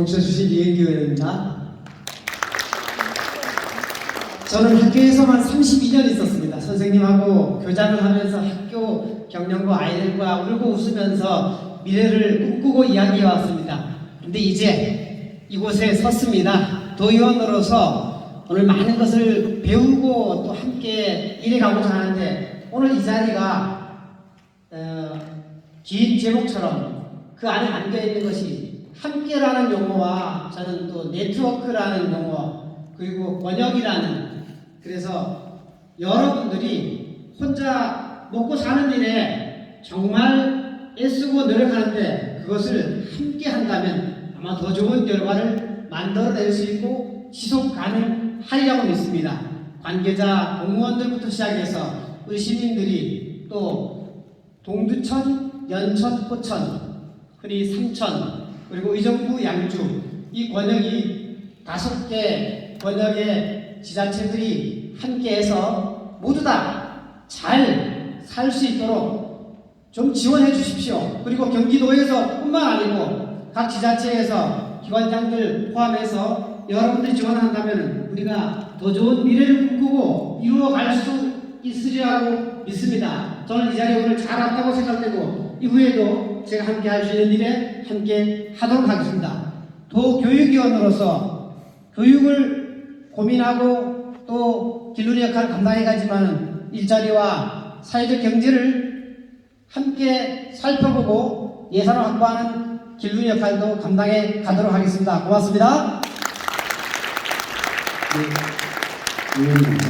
오셔주신 이은기 의원입니다. 저는 학교에서만 32년 있었습니다. 선생님하고 교장을 하면서 학교 경영고 아이들과 울고 웃으면서 미래를 꿈꾸고 이야기해 왔습니다. 근데 이제 이곳에 섰습니다. 도의원으로서 오늘 많은 것을 배우고 또 함께 일해가고자 하는데 오늘 이 자리가 어, 긴 제목처럼 그 안에 담겨 있는 것이 함께라는 용어와 저는 또 네트워크라는 용어 그리고 번역이라는 그래서 여러분들이 혼자 먹고 사는 일에 정말 애쓰고 노력하는데 그것을 함께 한다면 아마 더 좋은 결과를 만들어낼 수 있고 지속 가능하리라고 믿습니다. 관계자, 공무원들부터 시작해서 시민들이 또 동두천, 연천, 포천, 흔히 삼천, 그리고 의정부, 양주 이 권역이 다섯 개 권역의 지자체들이 함께해서 모두 다 잘 살 수 있도록 좀 지원해 주십시오. 그리고 경기도에서 뿐만 아니고 각 지자체에서 기관장들 포함해서 여러분들이 지원한다면 우리가 더 좋은 미래를 꿈꾸고 이루어갈 수 있으리라고 믿습니다. 저는 이 자리에 오늘 잘 왔다고 생각되고 이후에도 제가 함께 할 수 있는 일에 함께 하도록 하겠습니다. 도 교육위원으로서 교육을 고민하고 또 기르는 역할을 감당해 가지만 일자리와 사회적 경제를 함께 살펴보고 예산을 확보하는 길르는 역할도 감당해 가도록 하겠습니다. 고맙습니다. 네, 감사합니다.